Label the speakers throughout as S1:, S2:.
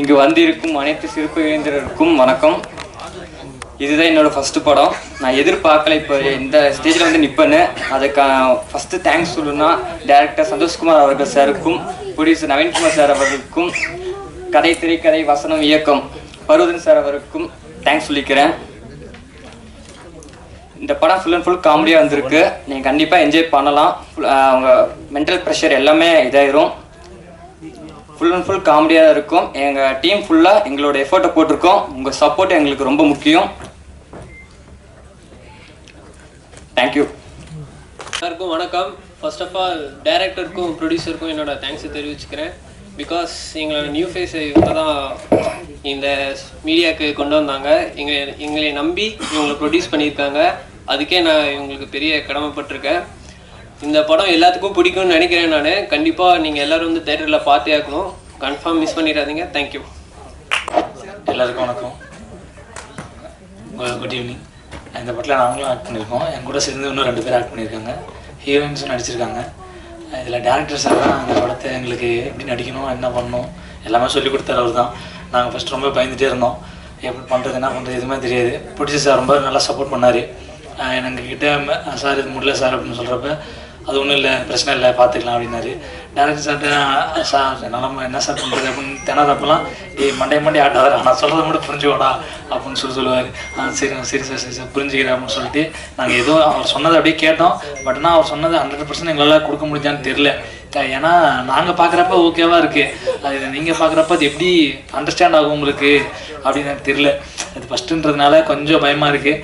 S1: இங்கு வந்திருக்கும் அனைத்து சிறப்பு இளைஞர்களுக்கும் வணக்கம். இதுதான் என்னோட ஃபர்ஸ்ட் படம். நான் எதிர்பார்க்கல இப்போ இந்த ஸ்டேஜில் வந்து நிற்பேன்னு அதுக்கு ஃபஸ்ட்டு தேங்க்ஸ் சொல்லணும்னா டேரக்டர் சந்தோஷ்குமார் அவர்கள் சாருக்கும் ப்ரொடியூசர் நவீன்குமார் சார் அவர்களுக்கும் கதை திரைக்கதை வசனம் இயக்கம் பருவதன் சார் அவருக்கும் தேங்க்ஸ் சொல்லிக்கிறேன். இந்த படம் ஃபுல் அண்ட் ஃபுல் காமெடியாக வந்திருக்கு நீங்கள் கண்டிப்பாக என்ஜாய் பண்ணலாம். அவங்க மென்டல் ப்ரெஷர் எல்லாமே இதாயிரும். ஃபுல் அண்ட் ஃபுல் காமெடியாக இருக்கும். எங்கள் டீம் ஃபுல்லாக எங்களோட எஃபர்ட்டை போட்டிருக்கோம். உங்கள் சப்போர்ட் எங்களுக்கு ரொம்ப முக்கியம். தேங்க்யூ
S2: எல்லாருக்கும் வணக்கம். ஃபர்ஸ்ட் ஆஃப் ஆல் டைரக்டருக்கும் ப்ரொடியூசருக்கும் என்னோட தேங்க்ஸை தெரிவிச்சுக்கிறேன். பிகாஸ் எங்களோட நியூ ஃபேஸை இவங்க தான் இந்த மீடியாவுக்கு கொண்டு வந்தாங்க. எங்களை எங்களை நம்பி இவங்களை ப்ரொடியூஸ் பண்ணியிருக்காங்க. அதுக்கே நான் இவங்களுக்கு பெரிய கடமைப்பட்டிருக்கேன். இந்த படம் எல்லாத்துக்கும் பிடிக்கும்னு நினைக்கிறேன் நான். கண்டிப்பாக நீங்கள் எல்லோரும் வந்து தேட்டரில் பார்த்தே ஆக்கணும் கன்ஃபார்ம் மிஸ் பண்ணிடாதீங்க. தேங்க்யூ
S3: எல்லாருக்கும் வணக்கம். குட் ஈவினிங் இந்த படத்தில் நாங்களும் ஆக்ட் பண்ணியிருக்கோம். என் கூட சேர்ந்து இன்னும் ரெண்டு பேர் ஆக்ட் பண்ணியிருக்காங்க. ஹீரோயின்ஸும் நடிச்சிருக்காங்க. இதில் டேரக்டர் சார் தான் அந்த படத்தை எங்களுக்கு எப்படி நடிக்கணும் என்ன பண்ணணும் எல்லாமே சொல்லி கொடுத்தாரு அவர் தான் நாங்கள் ஃபஸ்ட் ரொம்ப பயந்துகிட்டே இருந்தோம். எப்படி பண்ணுறது என்ன பண்ணுறது எதுவுமே தெரியாது. பிடிச்சி சார் ரொம்ப நல்லா சப்போர்ட் பண்ணார். எங்ககிட்ட சார் இது முடியல சார் அப்படின்னு சொல்கிறப்ப அது ஒன்றும் இல்லை பிரச்சனை இல்லை பார்த்துக்கலாம் அப்படின்னாரு. டேரக்டர் சார்ட்டு சார் நம்ம என்ன சார் பண்ணுறது அப்படின்னு தினதப்பெல்லாம் ஏய் மண்டே மண்டே ஆட்டாதரா நான் சொல்கிறத மட்டும் புரிஞ்சுக்கோடா அப்படின்னு சொல்லி சொல்லுவார். ஆ சரி சரி சார் சரி சார் புரிஞ்சுக்கிறேன் அப்படின்னு சொல்லிட்டு நாங்கள் எதுவும் அவர் சொன்னதை அப்படியே கேட்டோம். பட் ஆனால் அவர் சொன்னது ஹண்ட்ரட் பர்சன்ட் எங்களால் கொடுக்க முடிஞ்சான்னு தெரில ஏன்னா நாங்கள் பார்க்குறப்ப ஓகேவா இருக்குது அது நீங்கள் பார்க்குறப்ப அது எப்படி அண்டர்ஸ்டாண்ட் ஆகும் உங்களுக்கு அப்படின்னு எனக்கு தெரில அது ஃபஸ்ட்டுன்றதுனால கொஞ்சம் பயமாக இருக்குது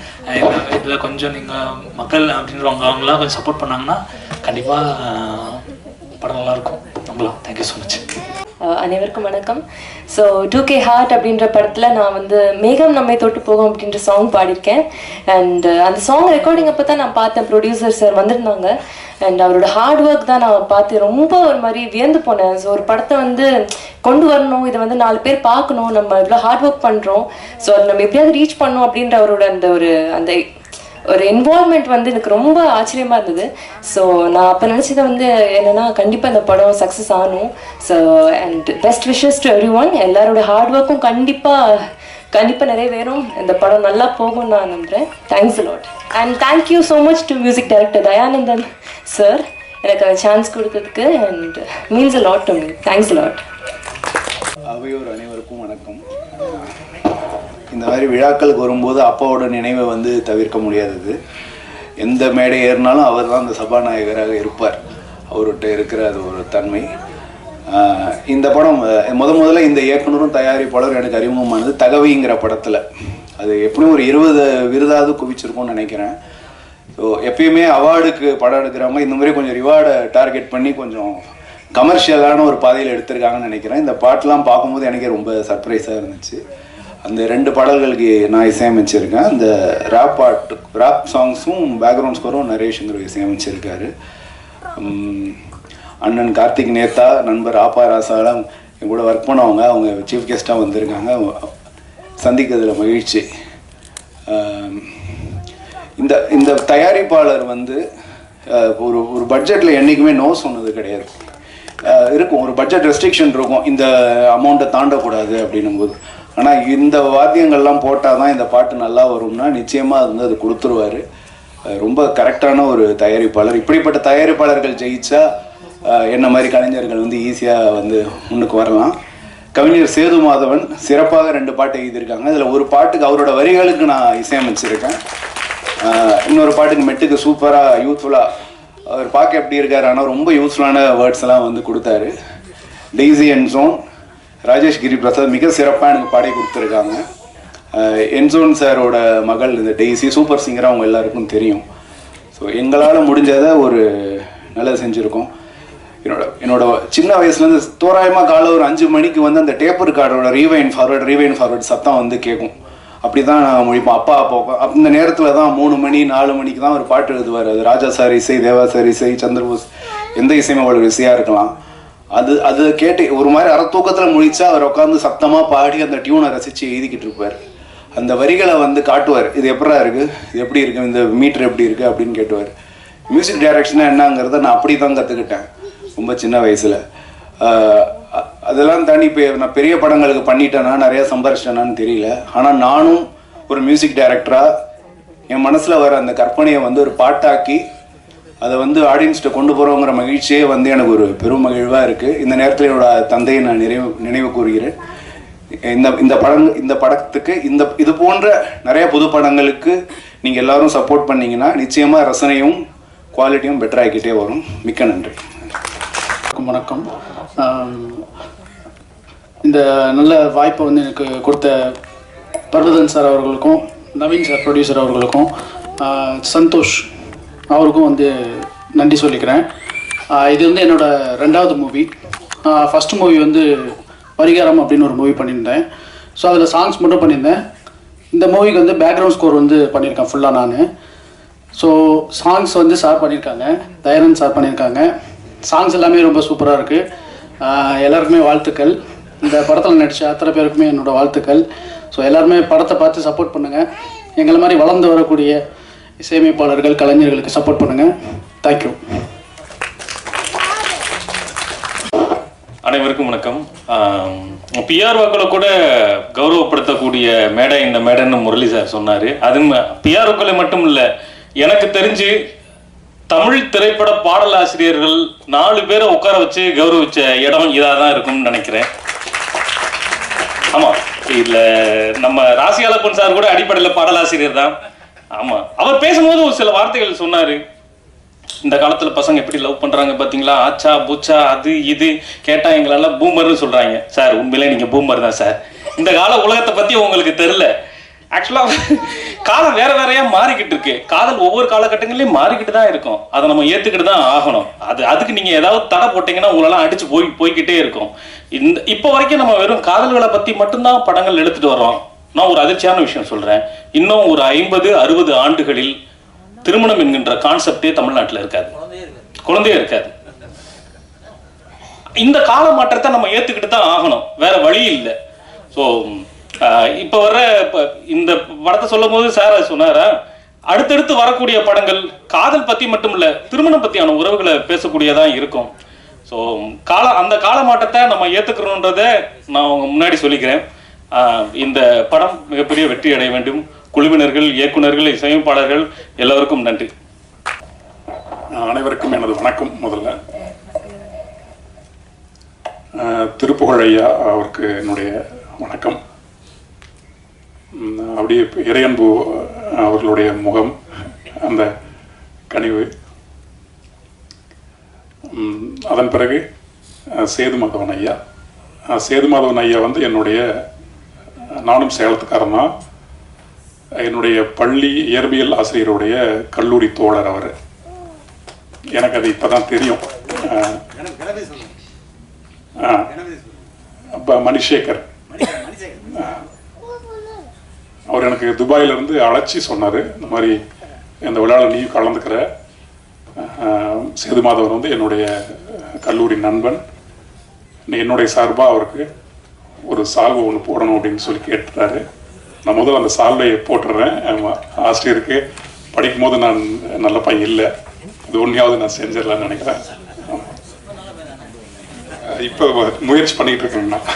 S3: இதில் கொஞ்சம் நீங்கள் மக்கள் அப்படின்றவங்க அவங்களாம் கொஞ்சம் சப்போர்ட் பண்ணாங்கன்னா கண்டிப்பாக படம் நல்லாயிருக்கும் நம்பலாம். தேங்க்யூ ஸோ மச்
S4: அனைவருக்கும் வணக்கம். ஸோ டூ கே ஹார்ட் அப்படின்ற படத்தில் நான் வந்து மேகம் நம்மை தொட்டு போகும் அப்படின்ற சாங் பாடியிருக்கேன். அண்ட் அந்த சாங் ரெக்கார்டிங் அப்போ தான் நான் பார்த்தேன். ப்ரொடியூசர் சார் வந்திருந்தாங்க. அண்ட் அவரோட ஹார்ட் ஒர்க் தான் நான் பார்த்து ரொம்ப ஒரு மாதிரி வியந்து போனேன். ஸோ ஒரு படத்தை வந்து கொண்டு வரணும். இதை வந்து நாலு பேர் பார்க்கணும். நம்ம இவ்வளோ ஹார்ட் ஒர்க் பண்ணுறோம் ஸோ அதை நம்ம எப்படியாவது ரீச் பண்ணணும் அப்படின்ற அவரோட அந்த ஒரு அந்த ஒரு இன்வால்மெண்ட் வந்து எனக்கு ரொம்ப ஆச்சரியமா இருந்தது. ஸோ நான் அப்போ நினச்சது வந்து என்னன்னா கண்டிப்பாக இந்த படம் சக்ஸஸ் ஆகணும் so and best wishes to everyone எல்லாரோட ஹார்ட் ஒர்க்கும் கண்டிப்பாக கண்டிப்பாக நிறைவேறும். இந்த படம் நல்லா போகும்னு நான் நம்புகிறேன் thanks lot and thank you so much to music director Dhayanandhan sir எனக்கு சான்ஸ் கொடுத்ததுக்கு and means a lot to me thanks lot
S5: அவையோர் அனைவருக்கும் வணக்கம். இந்த மாதிரி விழாக்களுக்கு வரும்போது அப்பாவோட நினைவை வந்து தவிர்க்க முடியாதது. எந்த மேடை ஏறினாலும் அவர் தான் அந்த சபாநாயகராக இருப்பார். அவர்கிட்ட இருக்கிற அது ஒரு தன்மை. இந்த படம் முத முதல்ல இந்த இயக்குனரும் தயாரிப்பாளரும் எனக்கு அறிமுகமானது தகவிங்கிற படத்தில். அது எப்படியும் ஒரு இருபது விருதாவது குவிச்சிருக்கோம்னு நினைக்கிறேன். ஸோ எப்பயுமே அவார்டுக்கு படம் எடுக்கிறவங்க இந்த மாதிரி கொஞ்சம் ரிவார்டை டார்கெட் பண்ணி கொஞ்சம் கமர்ஷியலான ஒரு பாதையில் எடுத்திருக்காங்கன்னு நினைக்கிறேன். இந்த பாட்டெலாம் பார்க்கும்போது எனக்கே ரொம்ப சர்ப்ரைஸாக இருந்துச்சு. அந்த ரெண்டு பாடல்களுக்கு நான் இசையமைச்சிருக்கேன். அந்த ரேப் பாட்டு ரேப் சாங்ஸும் பேக்ரவுண்ட் ஸ்கோரும் நரேஷுங்கிற இசையமைச்சிருக்காரு. அண்ணன் கார்த்திக் நேத்தா நண்பர் ஆப்பா ராசாலாம் என் கூட ஒர்க் பண்ணவங்க அவங்க சீஃப் கெஸ்ட்டாக வந்திருக்காங்க. சந்திக்கிறதுல மகிழ்ச்சி. இந்த இந்த தயாரிப்பாளர் வந்து ஒரு ஒரு பட்ஜெட்டில் என்றைக்குமே நோ சொன்னது கிடையாது. இருக்கும். ஒரு பட்ஜெட் ரெஸ்ட்ரிக்ஷன் இருக்கும். இந்த அமௌண்ட்டை தாண்டக்கூடாது அப்படின்னும் போது ஆனால் இந்த வாத்தியங்கள்லாம் போட்டால் தான் இந்த பாட்டு நல்லா வரும்னா நிச்சயமாக அது வந்து அது கொடுத்துருவாரு. ரொம்ப கரெக்டான ஒரு தயாரிப்பாளர். இப்படிப்பட்ட தயாரிப்பாளர்கள் ஜெயிச்சா என்ன மாதிரி கலைஞர்கள் வந்து ஈஸியாக வந்து முன்னுக்கு வரலாம். கவிஞர் சேது மாதவன் சிறப்பாக ரெண்டு பாட்டு எழுதியிருக்காங்க. அதில் ஒரு பாட்டுக்கு அவரோட வரிகளுக்கு நான் இசையமைச்சிருக்கேன். இன்னொரு பாட்டுக்கு மெட்டுக்கு சூப்பராக யூத்ஃபுல்லாக அவர் பார்க்க எப்படி இருக்கார்? ஆனால் ரொம்ப யூஸ்ஃபுல்லான வேர்ட்ஸ் எல்லாம் வந்து கொடுத்தாரு. Daisy and Joan. Rajesh Giri Prasad மிக சிறப்பாக எனக்கு பாடி கொடுத்துருக்காங்க. என்சோன் சாரோட மகள் இந்த டெய்ஸி சூப்பர் சிங்கராக அவங்க எல்லாருக்கும் தெரியும். ஸோ எங்களால் முடிஞ்சதை ஒரு நல்லது செஞ்சுருக்கோம். என்னோட என்னோட சின்ன வயசுலேருந்து தோராயமாக காலை ஒரு அஞ்சு மணிக்கு வந்து அந்த டேப்பர் கார்டோட ரீவைன் ஃபார்வர்ட் ரீவைன் ஃபார்வர்ட் சத்தம் வந்து கேட்கும். அப்படி தான் நான் அப்பா அப்பா அந்த நேரத்தில் தான் மூணு மணி நாலு மணிக்கு தான் ஒரு பாட்டு எழுதுவார். அது ராஜா சார் இசை தேவா சார் இசை சந்திரபோஸ் எந்த இசையமைப்பாளர் இசையாக இருக்கலாம். அது அது கேட்டு ஒரு மாதிரி அறத்தூக்கத்தில் முழிச்சா அவர் உட்காந்து சத்தமாக பாடி அந்த டியூனை ரசித்து எழுதிக்கிட்டு இருப்பார். அந்த வரிகளை வந்து காட்டுவார். இது எப்படா இருக்குது இது எப்படி இருக்குது இந்த மீட்டர் எப்படி இருக்குது அப்படின்னு கேட்டுவார். மியூசிக் டைரக்ஷனாக என்னங்கிறத நான் அப்படி தான் கற்றுக்கிட்டேன் ரொம்ப சின்ன வயசில். அதெல்லாம் தாண்டி இப்போ நான் பெரிய படங்களுக்கு பண்ணிட்டேனா நிறையா சம்பாரிச்சிட்டேனான்னு தெரியல. ஆனால் நானும் ஒரு மியூசிக் டைரக்டராக என் மனசில் வர அந்த கற்பனையை வந்து ஒரு பாட்டாக்கி அதை வந்து ஆடியன்ஸ்கிட்ட கொண்டு போகிறோங்கிற மகிழ்ச்சியே வந்து எனக்கு ஒரு பெரும் மகிழ்வாக இருக்குது இந்த நேரத்தில் என்னோட தந்தையை நான் நினைவு நினைவு கூறுகிறேன். இந்த இந்த படம் இந்த படத்துக்கு இந்த இது போன்ற நிறைய புது படங்களுக்கு நீங்கள் எல்லாரும் சப்போர்ட் பண்ணிங்கன்னா நிச்சயமாக ரசனையும் குவாலிட்டியும் பெட்டர் ஆகிக்கிட்டே வரும். மிக்க நன்றி.
S6: வணக்கம். இந்த நல்ல வாய்ப்பை வந்து எனக்கு கொடுத்த பர்வதன் சார் அவர்களுக்கும் நவீன் சார் ப்ரொடியூசர் அவர்களுக்கும் சந்தோஷ் அவருக்கும் வந்து நன்றி சொல்லிக்கிறேன். இது வந்து என்னோட ரெண்டாவது மூவி ஃபஸ்ட் மூவி வந்து பரிகாரம் அப்படின்னு ஒரு மூவி பண்ணியிருந்தேன். ஸோ அதில் சாங்ஸ் மட்டும் பண்ணியிருந்தேன். இந்த மூவிக்கு வந்து பேக்ரவுண்ட் ஸ்கோர் வந்து பண்ணியிருக்கேன் ஃபுல்லாக நான். ஸோ சாங்ஸ் வந்து சார் பண்ணியிருக்காங்க. தயானந்த் சார் பண்ணியிருக்காங்க. சாங்ஸ் எல்லாமே ரொம்ப சூப்பராக இருக்குது எல்லாருக்குமே வாழ்த்துக்கள். இந்த படத்தில் நடித்த அத்தனை பேருக்குமே என்னோடய வாழ்த்துக்கள். ஸோ எல்லாருமே படத்தை பார்த்து சப்போர்ட் பண்ணுங்கள் எங்களை மாதிரி வளர்ந்து வரக்கூடிய இசையமைப்பாளர்கள் கலைஞர்களுக்கு சப்போர்ட் பண்ணுங்கள் தேங்க்யூ
S7: அனைவருக்கும் வணக்கம். பிஆர் வாக்களை கூட கௌரவப்படுத்தக்கூடிய மேடை இந்த மேடைன்னு முரளி சார் சொன்னார். அது பிஆர் வாக்களை மட்டும் இல்லை எனக்கு தெரிஞ்சு தமிழ் திரைப்பட பாடலாசிரியர்கள் நாலு பேரை உட்கார வச்சு கௌரவிச்ச இடம் இதாக தான் இருக்கும்னு நினைக்கிறேன். ஆமாம் இதில் நம்ம ராசி அழப்பன் சார் கூட அடிப்படையில் பாடலாசிரியர் தான். ஆமா. அவர் பேசும்போது ஒரு சில வார்த்தைகள் சொன்னாரு. இந்த காலத்துல பசங்க எப்படி லவ் பண்றாங்க பாத்தீங்களா? ஆச்சா பூச்சா அது இது. கேட்டா எங்களெல்லாம் பூமர்னு சொல்றாங்க. சார் உண்மையிலே நீங்க பூமர் தான் சார். இந்த கால உலகத்தை பத்தி உங்களுக்கு தெரியல. ஆக்சுவலா காலம் வேற வேறையா மாறிக்கிட்டு இருக்கு. காதல் ஒவ்வொரு காலகட்டங்களையும் மாறிக்கிட்டு தான் இருக்கும். அதை நம்ம ஏத்துக்கிட்டு தான் ஆகணும். அது அதுக்கு நீங்க ஏதாவது தடை போட்டீங்கன்னா உங்களெல்லாம் அடிச்சு போய் போய்க்கிட்டே இருக்கும். இந்த இப்போ வரைக்கும் நம்ம வெறும் காதல்களை பத்தி மட்டும்தான் படங்கள் எடுத்துட்டு வரோம் நான் ஒரு அதிர்ச்சியான விஷயம் சொல்றேன். இன்னும் ஒரு ஐம்பது அறுபது ஆண்டுகளில் திருமணம் என்கின்ற கான்செப்டே தமிழ்நாட்டில் இருக்காது. குழந்தையே இருக்காது. இந்த கால மாற்றத்தை நம்ம ஏத்துக்கிட்டு தான் ஆகணும். வேற வழி இல்லை. ஸோ இப்போ வர்ற இப்போ இந்த படத்தை சொல்லும் போது சார் சொன்னாரா அடுத்தடுத்து வரக்கூடிய படங்கள் காதல் பத்தி மட்டும் இல்ல திருமணம் பத்தியான உறவுகளை பேசக்கூடியதா இருக்கும். ஸோ கால அந்த கால மாற்றத்தை நம்ம ஏத்துக்கிறோன்றத நான் முன்னாடி சொல்லிக்கிறேன். இந்த படம் மிகப்பெரிய வெற்றி அடைய வேண்டும். குழுவினர்கள் இயக்குனர்கள் இசையமைப்பாளர்கள் எல்லோருக்கும் நன்றி.
S8: அனைவருக்கும் எனது வணக்கம் முதல்ல. திருப்புகழையா அவருக்கு என்னுடைய வணக்கம். அப்படியே இறையன்பு அவர்களுடைய முகம் அந்த கனிவு. அதன் பிறகு சேது மாதவன் ஐயா. சேது மாதவன் ஐயா வந்து என்னுடைய நானும் சேலத்துக்காரன் தான் என்னுடைய பள்ளி இயற்பியல் ஆசிரியருடைய கல்லூரி தோழர் அவர். எனக்கு அது இப்போ தான் தெரியும் அப்போ மணிசேகர். அவர் எனக்கு துபாயிலிருந்து அழைச்சி சொன்னார். இந்த மாதிரி இந்த விழாவில் நீயும் கலந்துக்கிற சேது மாதவர் வந்து என்னுடைய கல்லூரி நண்பன். என்னுடைய சார்பாக அவருக்கு ஒரு சால்வை ஒன்று போடணும் அப்படின்னு சொல்லி கேட்டுட்டாரு. நான் முதல்ல அந்த சால்வையை போட்டுடுறேன். ஆமா, ஆசிரியருக்கு படிக்கும் போது நான் நல்ல பையன் இல்லை. இது ஒன்றையாவது நான் செஞ்சிடலாம்னு நினைக்கிறேன். இப்போ முயற்சி பண்ணிட்டு இருக்கேங்கண்ணா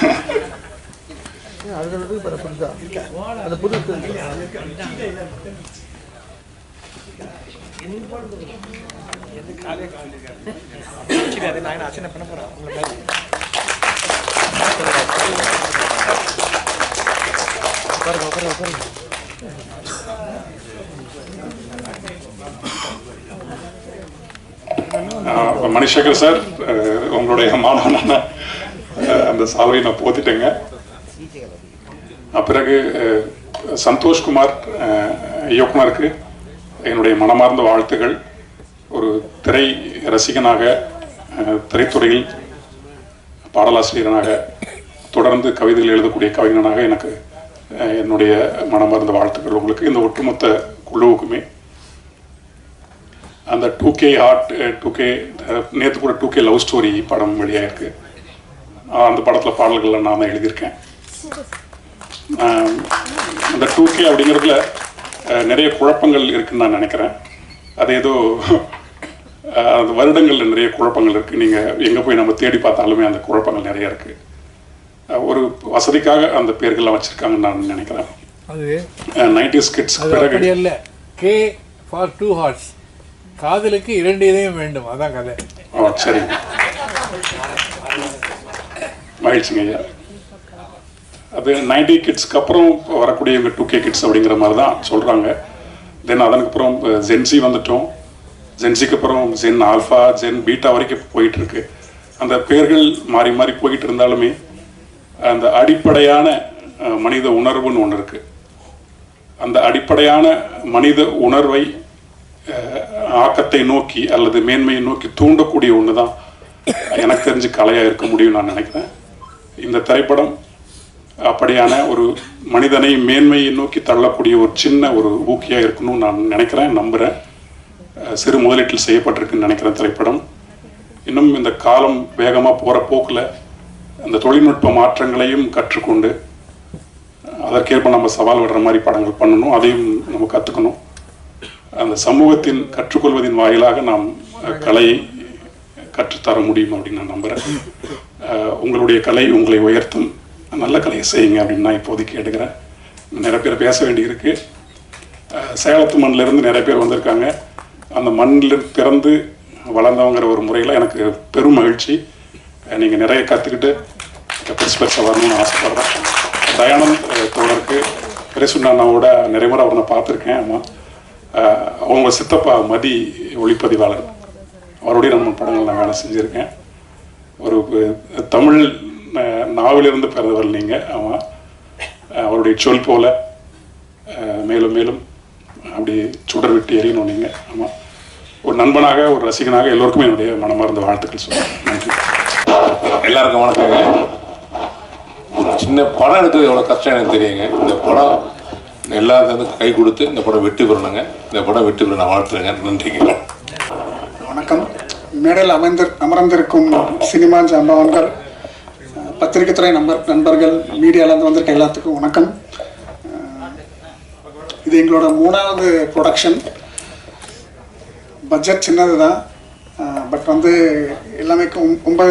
S8: ஆஹ் மணிசேகர் சார் உங்களுடைய மாணவனான அந்த சால்வையை நான் போத்திட்டேங்க. பிறகு சந்தோஷ்குமார் இயக்குனருக்கு என்னுடைய மனமார்ந்த வாழ்த்துகள். ஒரு திரை ரசிகனாக திரைத்துறையில் பாடலாசிரியனாக தொடர்ந்து கவிதைகள் எழுதக்கூடிய கவிஞனாக எனக்கு என்னுடைய மனமார்ந்த வாழ்த்துக்கள். உங்களுக்கு இந்த ஒட்டுமொத்த குழுவுக்குமே. அந்த two K heart two K நேற்று கூட டூ கே லவ் ஸ்டோரி படம் வெளியாயிருக்கு. ஆஹ் அந்த படத்தில் பாடல்கள்லாம் நான் தான் எழுதியிருக்கேன். அந்த டூ கே அப்படிங்கிறதுல நிறைய குழப்பங்கள் இருக்குன்னு நான் நினைக்கிறேன். அது ஏதோ அந்த வருடங்களில் நிறைய குழப்பங்கள் இருக்குது நீங்கள் எங்கே போய் நம்ம தேடி பார்த்தாலுமே அந்த குழப்பங்கள் நிறைய இருக்குது ஒரு வசதிக்காக அந்த பேர்கள்லாம் வச்சுருக்காங்கன்னு நான் நினைக்கிறேன்.
S9: அது
S8: நைன்டிஸ் கிட்ஸ் பிறகு.
S9: அல்ல. கே ஃபார் டூ ஹார்ட்ஸ் காதலுக்கு இரண்டு இதயம் வேண்டும். அதான் கதை.
S8: ஓ சரிங்க மகிழ்ச்சிங்க ஐயா. அது நைன்டி கிட்ஸ்க்கு அப்புறம் வரக்கூடிய இவங்க டூ கே கிட்ஸ் அப்படிங்கிற மாதிரி தான் சொல்கிறாங்க தென் அதற்கப்புறம் ஜென்சி வந்துட்டோம். ஜென்சிக்கு அப்புறம் ஜென் ஆல்ஃபா ஜென் பீட்டா வரைக்கும் போயிட்டு இருக்கு. அந்த பேர்கள் மாறி மாறி போயிட்டு இருந்தாலுமே அந்த அடிப்படையான மனித உணர்வுன்னு ஒன்று இருக்கு. அந்த அடிப்படையான மனித உணர்வை ஆக்கத்தை நோக்கி அல்லது மேன்மையை நோக்கி தூண்டக்கூடிய ஒன்று தான் எனக்கு தெரிஞ்சு கலையாக இருக்க முடியும் நான் நினைக்கிறேன். இந்த திரைப்படம் அப்படியான ஒரு மனிதனை மேன்மையை நோக்கி தள்ளக்கூடிய ஒரு சின்ன ஒரு ஊக்கியாக இருக்கணும்னு நான் நினைக்கிறேன் நம்புகிறேன் சிறு முதலீட்டில் செய்யப்பட்டிருக்குன்னு நினைக்கிறேன் திரைப்படம். இன்னும் இந்த காலம் வேகமாக போகிற போக்கில் அந்த தொழில்நுட்ப மாற்றங்களையும் கற்றுக்கொண்டு அதற்கேற்ப நம்ம சவால் விடுற மாதிரி படங்கள் பண்ணணும் அதையும் நம்ம கற்றுக்கணும் அந்த சமூகத்தின் கற்றுக்கொள்வதின் வாயிலாக நாம் கலையை கற்றுத்தர முடியும் அப்படின்னு நான் நம்புகிறேன் உங்களுடைய கலை உங்களை உயர்த்தும். நல்ல கலையை செய்யுங்க அப்படின்னு நான் இப்போதைக்கு எடுக்கிறேன் நிறைய பேர் பேச வேண்டியிருக்கு. சேலத்து மண்ணிலிருந்து நிறைய பேர் வந்திருக்காங்க. அந்த மண்ணில் பிறந்து வளர்ந்தவங்கிற ஒரு முறையில் எனக்கு பெரும் மகிழ்ச்சி. நீங்கள் நிறைய கற்றுக்கிட்டு பெருசு பெருசாக வரணும்னு ஆசைப்படுறேன் தயானந்த் தோழருக்கு பிரசுண்ணாவோட நிறைய முறை அவரை பார்த்துருக்கேன். ஆமாம் அவங்க சித்தப்பா மதி ஒளிப்பதிவாளர். அவருடைய நம்ம படங்கள் நான் வேலை செஞ்சுருக்கேன். ஒரு தமிழ் நாவிலிருந்து பிறந்தவர் நீங்கள் ஆமாம் அவருடைய சொல் போல மேலும் மேலும் அப்படி சுடர் விட்டு எரியணும் நீங்கள் ஆமாம் ஒரு நண்பனாக ஒரு ரசிகனாக எல்லோருக்குமே என்னுடைய மனமார்ந்த வாழ்த்துக்கள் சொல்கிறேன் நன்றி
S10: எல்லாருக்கும் வணக்கங்க. சின்ன படம் எடுக்கிறது எவ்வளோ கஷ்டம் எனக்கு தெரியுங்க. இந்த படம் எல்லாத்துக்கும் கை கொடுத்து இந்த படம் வெற்றி பெறணுங்க. இந்த படம் வெற்றி பெற நான் வாழ்த்துறேங்க. நன்றிங்க.
S11: வணக்கம். மேடையில் அமர்ந்து அமர்ந்திருக்கும் சினிமா ஜாம்பவான்கள் அஹ், துறை நண்பர் நண்பர்கள் மீடியாவிலேருந்து வந்திருக்க எல்லாத்துக்கும் வணக்கம். இது எங்களோட மூணாவது ப்ரொடக்ஷன் பட்ஜெட் சின்னது தான் பட் வந்து எல்லாமே ரொம்ப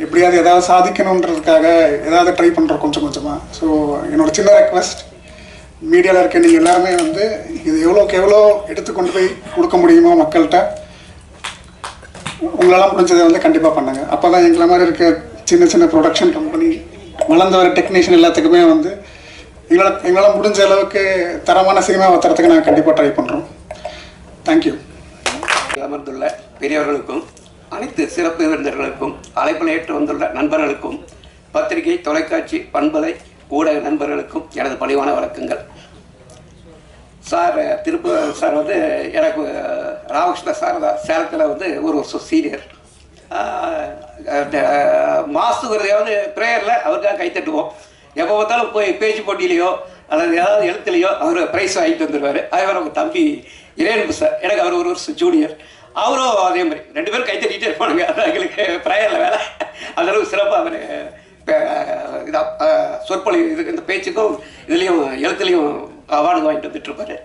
S11: எப்படியாவது ஏதாவது சாதிக்கணுன்றதுக்காக ஏதாவது ட்ரை பண்ணுறோம் கொஞ்சம் கொஞ்சமாக ஸோ என்னோட சின்ன ரெக்வஸ்ட் மீடியாவில் இருக்க நீங்கள் எல்லாருமே வந்து இது எவ்வளோக்கு எவ்வளோ எடுத்து கொண்டு போய் கொடுக்க முடியுமோ மக்கள்கிட்ட உங்களால் முடிஞ்சதை வந்து கண்டிப்பாக பண்ணுங்க. அப்போ தான் எங்களை மாதிரி இருக்க சின்ன சின்ன ப்ரொடக்ஷன் கம்பெனி வளர்ந்து வர டெக்னீஷியன் எல்லாத்துக்குமே வந்து எங்களால் எங்களால் முடிஞ்ச அளவுக்கு தரமான சினிமாவை தரத்துக்கு நாங்கள் கண்டிப்பாக ட்ரை பண்ணுறோம் தேங்க்யூ
S12: அமர்ந்துள்ள பெரியவர்களுக்கும் அனைத்து சிறப்பு விருந்தினர்களுக்கும் அழைப்பில் ஏற்று வந்துள்ள நண்பர்களுக்கும் பத்திரிகை தொலைக்காட்சி பண்பலை ஊடக நண்பர்களுக்கும் எனது பணிவான வணக்கங்கள். சார் திருப்ப சார் வந்து எனக்கு ராமகிருஷ்ண சாரதா சேலத்தில் வந்து ஒரு வருஷம் சீனியர் மாசுங்கிறத வந்து ப்ரேயரில் அவருக்காக கைத்தட்டுவோம் எப்போ பார்த்தாலும் போய் பேச்சு போட்டியிலையோ அல்லது ஏதாவது எழுத்துலையோ அவர் ப்ரைஸ் வாங்கிட்டு வந்துடுவார் அதே மாதிரி அவங்க தம்பி இறையன்பு சார் எனக்கு அவர் ஒரு வருஷம் ஜூனியர் அவரும் அதே மாதிரி. ரெண்டு பேரும் கைத்தட்டிகிட்டே இருப்பானுங்க. அது எங்களுக்கு ப்ரேயரில் வேலை. அந்தளவுக்கு சிறப்பாக அவர் இதாக சொற்பொழி இது இந்த பேச்சுக்கும் இதுலேயும் எழுத்துலேயும் அவார்டு வாங்கிட்டு வந்துட்டு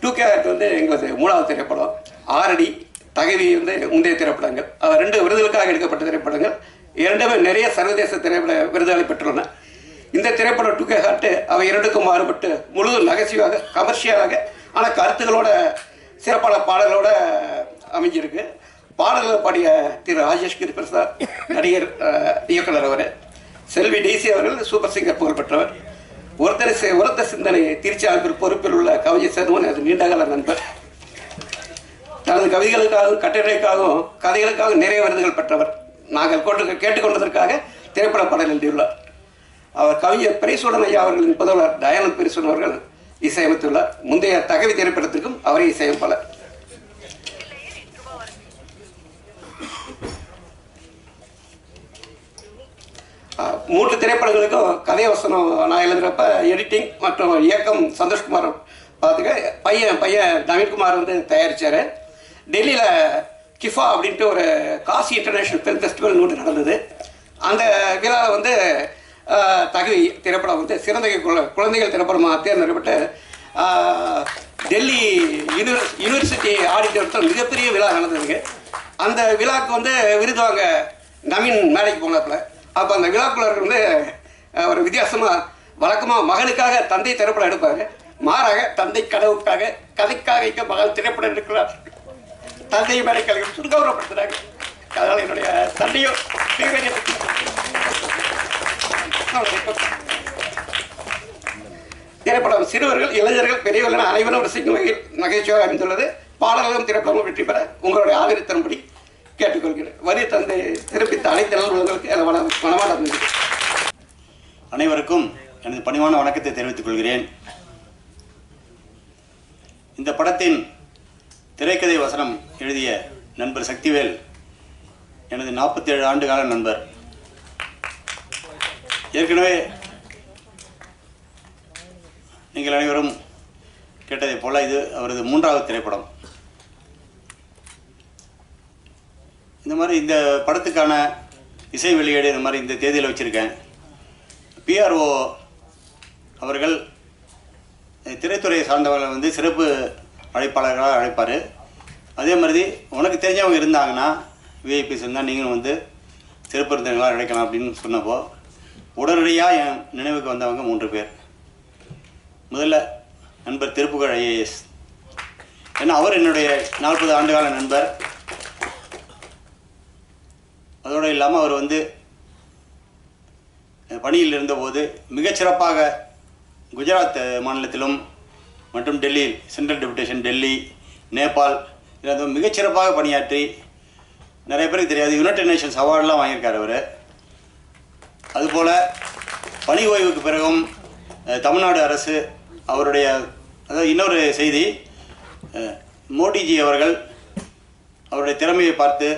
S12: டூ கே வந்து எங்களது மூணாவது திரைப்படம். ஆரடி தகவி வந்து முந்தைய திரைப்படங்கள். அவர் ரெண்டு விருதுகளுக்காக எடுக்கப்பட்ட திரைப்படங்கள். இரண்டுமே நிறைய சர்வதேச திரைப்பட விருதுகளை பெற்றுள்ளன. இந்த திரைப்படம் டூ கே ஹார்ட்டு அவை இரண்டுக்கும் மாறுபட்டு முழுதும் நகைச்சுவாக கமர்ஷியலாக ஆனால் கருத்துக்களோட சிறப்பான பாடலோட அமைஞ்சிருக்கு. பாடல்கள் பாடிய திரு ராஜேஷ் கிரி பிரசாத் நடிகர் இயக்குனர் அவர் செல்வி டிசி அவர்கள் சூப்பர் சிங்கர் புகழ் பெற்றவர். ஒருத்தர் சி- உரத்த சிந்தனை திருச்சி அமைப்பில் பொறுப்பில் உள்ள கவிஞர் சர்மன் அது நீண்டகால நண்பர். தனது கவிதைகளுக்காகவும் கட்டுரைக்காகவும் கதைகளுக்காகவும் நிறைய விருதுகள் பெற்றவர். நாங்கள் கொண்டு கேட்டுக்கொண்டதற்காக திரைப்பட பாடல் எழுதியுள்ளார். அவர் கவிஞர் பெரிசூடன் ஐயா அவர்களின் புதல்வர் தயானந்த் பெரிசூடன் அவர்கள் இசையமைத்துள்ளார் முந்தைய தகவி திரைப்படத்திற்கும் அவரே இசையமைப்பாளர். மூன்று திரைப்படங்களுக்கும் கதை வசனம் நான் எழுதுகிறப்ப எடிட்டிங் மற்றும் இயக்கம் சந்தோஷ்குமார் பார்த்துக்க பையன் பையன் நவீன்குமார் வந்து தயாரித்தார் டெல்லியில் கிஃபா அப்படின்ட்டு ஒரு காசி இன்டர்நேஷ்னல் ஃபிலிம் ஃபெஸ்டிவல் ஒன்று நடந்தது. அந்த விழாவில் வந்து தகுதி திரைப்படம் வந்து சிறந்த குழந்தைகள் திரைப்படமாக தேர்ந்தெடுக்கப்பட்ட டெல்லி யூனிவர் யூனிவர்சிட்டி ஆடிட்டோரியத்தில் மிகப்பெரிய விழா நடந்ததுங்க அந்த விழாக்கு வந்து விருது வாங்க நவீன் மேடைக்கு போனப்பில். அப்போ அந்த விழாக்குள்ள வந்து ஒரு வித்தியாசமாக வழக்கமாக மகனுக்காக தந்தை திரைப்படம் எடுப்பாங்க மாறாக தந்தை கனவுக்காக கதைக்காக மகள் திரைப்படம் எடுக்கிறார். தந்தை மேடை கலைஞர் சுருகௌரவப்படுத்துறாங்க அதனால் என்னுடைய தந்தையும் திரைப்படம் சிறுவர்கள் இளைஞர்கள் பெரியவர்கள் அனைவரும் ரசிக்கும் வகையில் நகைச்சுவையாக அமைந்துள்ளது. பாடல்களும் திரைப்படமும் வெற்றி பெற உங்களுடைய ஆதரவு தரும்படி கேட்டுக்கொள்கிறேன். வரி தந்தை சிறப்பித்த அனைத்து நல்வர்களுக்கு எனது மனமான
S13: அனைவருக்கும் எனது பணிவான வணக்கத்தை தெரிவித்துக் கொள்கிறேன். இந்த படத்தின் திரைக்கதை வசனம் எழுதிய நண்பர் சக்திவேல் எனது நாற்பத்தேழு ஆண்டுகால நண்பர். ஏற்கனவே நீங்கள் அனைவரும் கேட்டதைப் போல இது அவரது மூன்றாவது திரைப்படம். இந்த மாதிரி இந்த படத்துக்கான இசை வெளியீடு இந்த மாதிரி இந்த தேதியில் வச்சுருக்கேன். பிஆர்ஓ அவர்கள் திரைத்துறையை சார்ந்தவர்களை வந்து சிறப்பு அழைப்பாளர்களாக அழைப்பார். அதே மாதிரி உனக்கு தெரிஞ்சவங்க இருந்தாங்கன்னா விஐபிஸ் இருந்தால் நீங்களும் வந்து சிறப்பு இருந்தவங்களாக அழைக்கலாம் அப்படின்னு சொன்னப்போ உடனடியாக என் நினைவுக்கு வந்தவங்க மூன்று பேர். முதல்ல நண்பர் திருப்புகழ் ஐஏஎஸ். ஏன்னா அவர் என்னுடைய நாற்பது ஆண்டுகால நண்பர். அதோடு இல்லாமல் அவர் வந்து பணியில் இருந்தபோது மிகச்சிறப்பாக குஜராத் மாநிலத்திலும் மற்றும் டெல்லியில் சென்ட்ரல் டெபுடேஷன் டெல்லி நேபாள் இதில் மிகச்சிறப்பாக பணியாற்றி நிறைய பேருக்கு தெரியாது யுனைடெட் நேஷன்ஸ் அவார்டெலாம் வாங்கியிருக்கார் அவர். அதுபோல் பணி ஓய்வுக்கு பிறகும் தமிழ்நாடு அரசு அவருடைய அதாவது இன்னொரு செய்தி மோடிஜி அவர்கள் அவருடைய திறமையை பார்த்து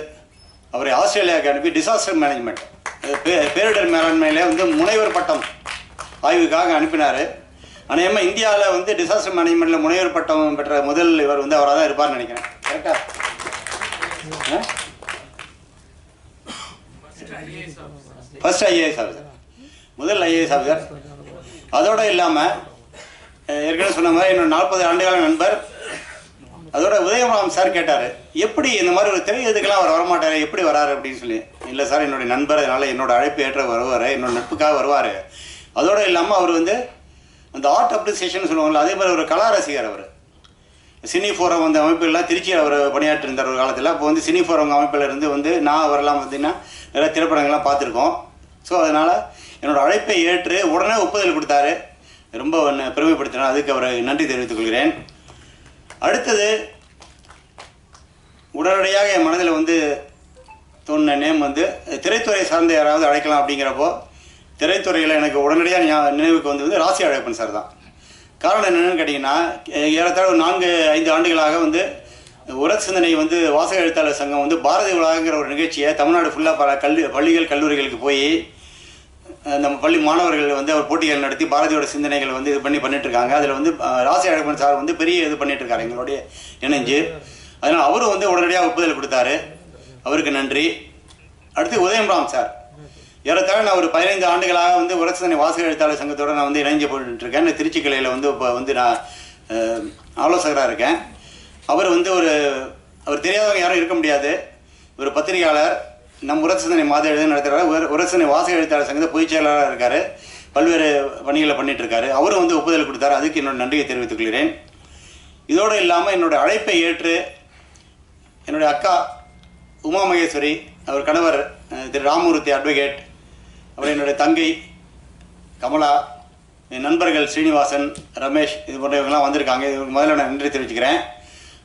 S13: அவரை ஆஸ்திரேலியாவுக்கு அனுப்பி டிசாஸ்டர் மேனேஜ்மெண்ட் பேரிடர் மேலாண்மையில் வந்து முனைவர் பட்டம் ஆய்வுக்காக அனுப்பினார். அநேகமாக இந்தியாவில் வந்து டிசாஸ்டர் மேனேஜ்மெண்ட்டில் முனைவர் பட்டம் பெற்ற முதல் இவர் வந்து அவராக தான் இருப்பார்னு நினைக்கிறேன். கரெக்டாக ஃபர்ஸ்ட் ஐஏஎஸ் ஆஃபீஸர் முதல் ஐஏஎஸ் ஆஃபீஸர் அதோடு இல்லாமல் ஏற்கனவே சொன்ன மாதிரி என்னோட நாற்பது ஆண்டுகால நண்பர். அதோட உதயமலாம் சார் கேட்டார் எப்படி இந்த மாதிரி ஒரு திரை இதுக்கெல்லாம் அவர் வரமாட்டார்? எப்படி வராரு? அப்படின்னு சொல்லி. இல்லை சார் என்னுடைய நண்பர் அதனால் என்னோட அழைப்பு ஏற்ற வருவார் என்னோட நட்புக்காக வருவார். அதோடு இல்லாமல் அவர் வந்து அந்த ஆர்ட் அப்ரிசியேஷன் சொல்லுவாங்கல்ல அதே மாதிரி ஒரு கலா ரசிகர் அவர். சினி ஃபோரம் அந்த அமைப்புகள்லாம் திருச்சியில் அவர் பணியாற்றி இருந்தார் ஒரு காலத்தில். அப்போ வந்து சினி ஃபோரம் அமைப்பில் இருந்து வந்து நான் அவரெல்லாம் பார்த்தீங்கன்னா நிறைய திரைப்படங்கள்லாம் பார்த்துருக்கோம். ஸோ அதனால் என்னோடய அழைப்பை ஏற்று உடனே ஒப்புதல் கொடுத்தாரு. ரொம்ப ஒன்று பெருமைப்படுத்தினார். அதுக்கு அவரை நன்றி தெரிவித்துக் கொள்கிறேன். அடுத்தது உடனடியாக என் மனதில் வந்து தோணுன நேம் வந்து திரைத்துறை சார்ந்த யாராவது அழைக்கலாம் அப்படிங்கிறப்போ திரைத்துறையில் எனக்கு உடனடியாக ஞா- நினைவுக்கு வந்து ராசி அழைப்பன் சார் தான். காரணம் என்னென்னு கேட்டிங்கன்னா ஏறத்தாழ ஒரு நான்கு ஐந்து ஆண்டுகளாக வந்து உரத் சிந்தனை வந்து வாசக எழுத்தாளர் சங்கம் வந்து பாரதி உலகங்கிற ஒரு நிகழ்ச்சியை தமிழ்நாடு ஃபுல்லாக பல கல்வி பள்ளிகள் கல்லூரிகளுக்கு போய் நம்ம பள்ளி மாணவர்கள் வந்து அவர் போட்டிகள் நடத்தி பாரதியோட சிந்தனைகள் வந்து இது பண்ணி பண்ணிட்டுருக்காங்க. அதில் வந்து ராசி அழகன் சார் வந்து பெரிய இது பண்ணிட்டு இருக்காரு எங்களுடைய இணைஞ்சு. அதனால் அவரும் வந்து உடனடியாக ஒப்புதல் கொடுத்தாரு. அவருக்கு நன்றி. அடுத்து உதயம்ராம் சார். ஏறத்தாழ நான் ஒரு பதினைந்து ஆண்டுகளாக வந்து உரசனை வாசக எழுத்தாளர் சங்கத்தோட நான் வந்து இணைஞ்சு போட்டுட்டு இருக்கேன் இந்த திருச்சி கிளையில் வந்து இப்போ வந்து நான் ஆலோசகராக இருக்கேன். அவர் வந்து ஒரு அவர் தெரியாதவங்க யாரும் இருக்க முடியாது. ஒரு பத்திரிகையாளர். நம் உரசனை மாத எழுத நடத்துகிறார் உரசனை வாசக எழுத்தாளர் சங்கத்தை பொதுச் செயலாளராக இருக்கார். பல்வேறு பணிகளை பண்ணிட்டு இருக்காரு. அவரும் வந்து ஒப்புதல் கொடுத்தாரு. அதுக்கு என்னோட நன்றியை தெரிவித்துக் கொள்கிறேன். இதோடு இல்லாமல் என்னோடய அழைப்பை ஏற்று என்னுடைய அக்கா உமா மகேஸ்வரி அவர் கணவர் திரு ராமமூர்த்தி அட்வொகேட் அப்புறம் என்னுடைய தங்கை கமலா என் நண்பர்கள் ஸ்ரீனிவாசன் ரமேஷ் இது போன்றவங்கலாம் வந்திருக்காங்க. இதுக்கு முதல்ல நான் நன்றி தெரிவிச்சுக்கிறேன்.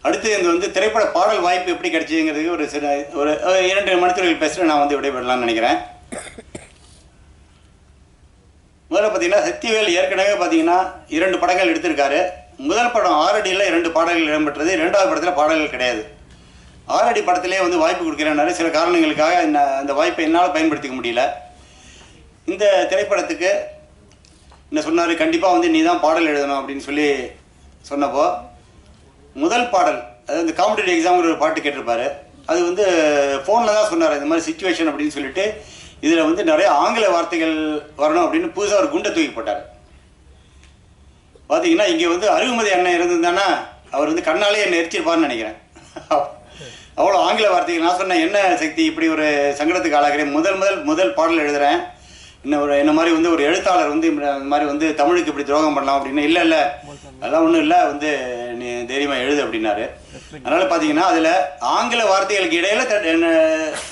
S13: அடுத்து இந்த வந்து திரைப்பட பாடல் வாய்ப்பு எப்படி கிடைச்சிங்கிறதுக்கு ஒரு சில ஒரு இரண்டு மணித்துறைகள் பேசுகிற நான் வந்து விடைபெறலாம்னு நினைக்கிறேன். முதல்ல பார்த்தீங்கன்னா சக்திவேல் ஏற்கனவே பார்த்தீங்கன்னா இரண்டு படங்கள் எடுத்திருக்காரு. முதல் படம் ஆரடியில் இரண்டு பாடல்கள் இடம்பெற்றது. இரண்டாவது படத்தில் பாடல்கள் கிடையாது. ஆரடி படத்திலே வந்து வாய்ப்பு கொடுக்குறேன்னாரு. சில காரணங்களுக்காக அந்த வாய்ப்பை என்னால் பயன்படுத்திக்க முடியல. இந்த திரைப்படத்துக்கு என்ன சொன்னார்? கண்டிப்பாக வந்து நீ தான் பாடல் எழுதணும் அப்படின்னு சொல்லி சொன்னப்போ முதல் பாடல் அதாவது இந்த காம்படிட்டிவ் எக்ஸாம்ங்கிற ஒரு பாட்டு கேட்டிருப்பாரு. அது வந்து ஃபோனில் தான் சொன்னார் இந்த மாதிரி சுச்சுவேஷன் அப்படின்னு சொல்லிட்டு. இதில் வந்து நிறைய ஆங்கில வார்த்தைகள் வரணும் அப்படின்னு புதுசாக ஒரு குண்டை தூக்கி போட்டார். பார்த்தீங்கன்னா இங்கே வந்து அருகுமதி அண்ணன் இருந்திருந்தானா அவர் வந்து கண்ணாலே என்னை எரிச்சிருப்பார்னு நினைக்கிறேன். அவ்வளோ ஆங்கில வார்த்தைகள். நான் சொன்னேன் என்ன சக்தி இப்படி ஒரு சங்கடத்துக்கு ஆளாகிறேன்? முதல் முதல் முதல் பாடல் எழுதுகிறேன் என்ன ஒரு என்ன மாதிரி வந்து ஒரு எழுத்தாளர் வந்து இந்த மாதிரி வந்து தமிழுக்கு இப்படி துரோகம் பண்ணலாம் அப்படின்னு. இல்லை இல்லை அதெல்லாம் ஒன்றும் இல்லை. வந்து நீ தைரியமாக எழுது அப்படின்னாரு. அதனால் பார்த்தீங்கன்னா அதில் ஆங்கில வார்த்தைகளுக்கு இடையில த-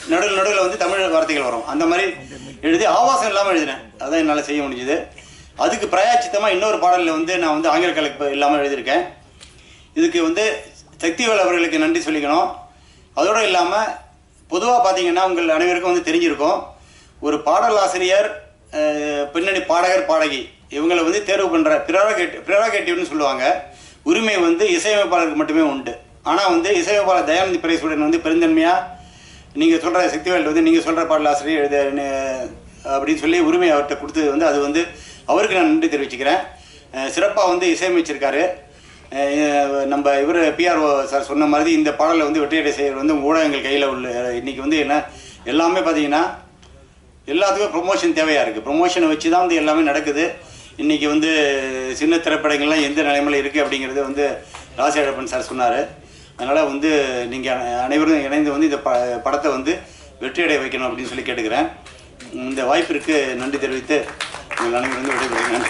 S13: நடுவில் நடுவில் வந்து தமிழ் வார்த்தைகள் வரும். அந்த மாதிரி எழுதி ஆவாசம் இல்லாமல் எழுதினேன். அதான் என்னால் செய்ய முடிஞ்சுது. அதுக்கு பிரயாச்சித்தமாக இன்னொரு பாடலில் வந்து நான் வந்து ஆங்கில கலப்பு இல்லாமல் எழுதியிருக்கேன். இதுக்கு வந்து சக்திவேல் அவர்களுக்கு நன்றி சொல்லிக்கணும். அதோடு இல்லாமல் பொதுவாக பார்த்தீங்கன்னா உங்கள் அனைவருக்கும் வந்து தெரிஞ்சிருக்கும். ஒரு பாடலாசிரியர் பின்னணி பாடகர் பாடகி இவங்களை வந்து தேர்வு பண்ணுற பிராகேட் பிராரோகேட்டிவ்னு சொல்லுவாங்க. உரிமை வந்து இசையமைப்பாளருக்கு மட்டுமே உண்டு. ஆனால் வந்து இசையமைப்பாளர் தயானந்தி பிரைசுடன் வந்து பெருந்தன்மையாக நீங்கள் சொல்கிற சக்திவேல் வந்து நீங்கள் சொல்கிற பாடலாசிரியர் எழுத அப்படின்னு சொல்லி உரிமை அவர்கிட்ட கொடுத்தது வந்து அது வந்து அவருக்கு நான் நன்றி தெரிவிச்சுக்கிறேன். சிறப்பாக வந்து இசையமைச்சிருக்காரு. நம்ம இவர் பிஆர்ஓ சார் சொன்ன மாதிரி இந்த பாடலை வந்து வெற்றியடை செய்கிறது வந்து ஊடகங்கள் கையில் உள்ள இன்றைக்கி வந்து என்ன எல்லாமே பார்த்தீங்கன்னா எல்லாத்துக்கும் ப்ரொமோஷன் தேவையாக இருக்குது ப்ரொமோஷனை வச்சு தான் வந்து எல்லாமே நடக்குது. இன்றைக்கி வந்து சின்ன திரைப்படங்கள்லாம் எந்த நிலைமையில் இருக்குது அப்படிங்கிறது வந்து ராசியழப்பன் சார் சொன்னார். அதனால் வந்து நீங்கள் அனைவரும் இணைந்து வந்து இந்த ப படத்தை வந்து வெற்றியடைய வைக்கணும் அப்படின்னு சொல்லி கேட்டுக்கிறேன். இந்த வாய்ப்பிற்கு நன்றி தெரிவித்து உங்கள் அனைவரும் வந்து விடைபெறுகிறேன்